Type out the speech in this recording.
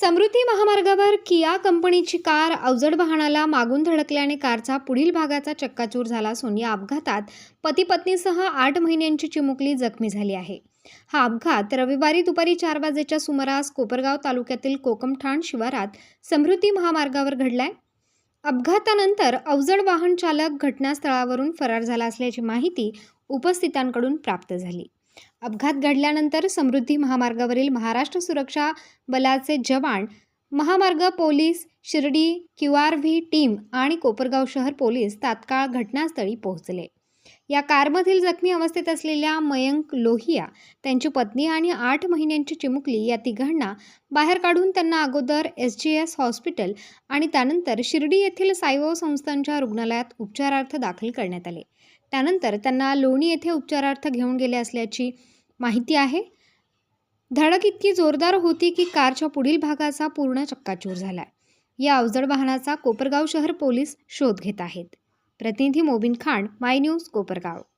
समृद्धी महामार्गावर किया कंपनीची कार अवजड वाहनाला मागून धडकल्याने कारचा पुढील भागाचा चक्काचूर झाला असून या अपघातात पती पत्नीसह आठ महिन्यांची चिमुकली जखमी झाली आहे. हा अपघात रविवारी दुपारी चार वाजेच्या सुमारास कोपरगाव तालुक्यातील कोकमठाण शिवारात समृद्धी महामार्गावर घडलाय. अपघातानंतर अवजड वाहन चालक घटनास्थळावरून फरार झाला असल्याची माहिती उपस्थितांकडून प्राप्त झाली. अपघात घडल्यानंतर समृद्धी महामार्गावरील महाराष्ट्र सुरक्षा बलाचे जवान महामार्ग police Shirdi Q R V team आणि कोपरगाव शहर पोलीस तात्काळ घटनास्थळी पोहोचले. या कारमधील जखमी अवस्थेत असलेल्या मयंक लोहिया त्यांची पत्नी आणि आठ महिन्यांची चिमुकली या तिघांना बाहेर काढून त्यांना अगोदर एस जी एस हॉस्पिटल आणि त्यानंतर शिर्डी येथील साईबाबा संस्थांच्या रुग्णालयात उपचारार्थ दाखल करण्यात आले. त्यानंतर त्यांना लोणी येथे उपचारार्थ घेऊन गेले असल्याची माहिती आहे. धडक इतकी जोरदार होती की कारच्या पुढील भागाचा पूर्ण चक्काचूर झाला. या अवजड वाहनाचा कोपरगाव शहर पोलीस शोध घेत आहेत. प्रतिनिधी मोबिन खान माय न्यूज कोपरगाव.